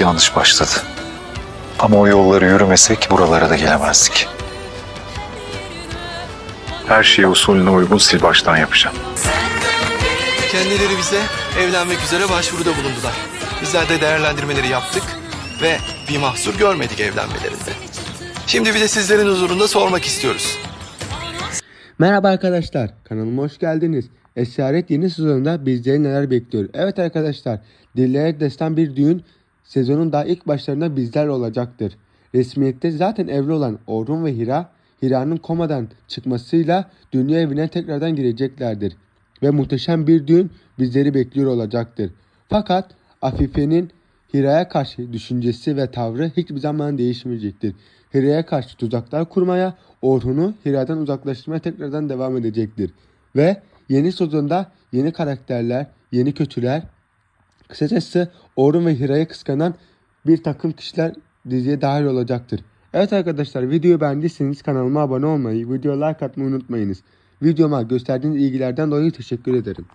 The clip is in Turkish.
yanlış başladı. Ama o yolları yürümesek buralara da gelemezdik. Her şeyi usulüne uygun sil baştan yapacağım. Kendileri bize evlenmek üzere başvuruda bulundular. Bizler de değerlendirmeleri yaptık ve bir mahsur görmedik evlenmelerinde. Şimdi bir de sizlerin huzurunda sormak istiyoruz. Merhaba arkadaşlar, kanalıma hoş geldiniz. Esaret yeni sezonunda bizleri neler bekliyor? Evet arkadaşlar, Dillere Destan bir düğün sezonun daha ilk başlarında bizler olacaktır. Resmiyette zaten evli olan Orhun ve Hira, Hira'nın komadan çıkmasıyla dünya evine tekrardan gireceklerdir. Ve muhteşem bir düğün bizleri bekliyor olacaktır. Fakat Afife'nin Hira'ya karşı düşüncesi ve tavrı hiçbir zaman değişmeyecektir. Hira'ya karşı tuzaklar kurmaya, Orhun'u Hira'dan uzaklaştırmaya tekrardan devam edecektir. Ve yeni sezonda yeni karakterler, yeni kötüler, kısacası Orhun ve Hira'yı kıskanan bir takım kişiler diziye dahil olacaktır. Evet arkadaşlar videoyu beğendiyseniz kanalıma abone olmayı, video like atmayı unutmayınız. Videoma gösterdiğiniz ilgilerden dolayı teşekkür ederim.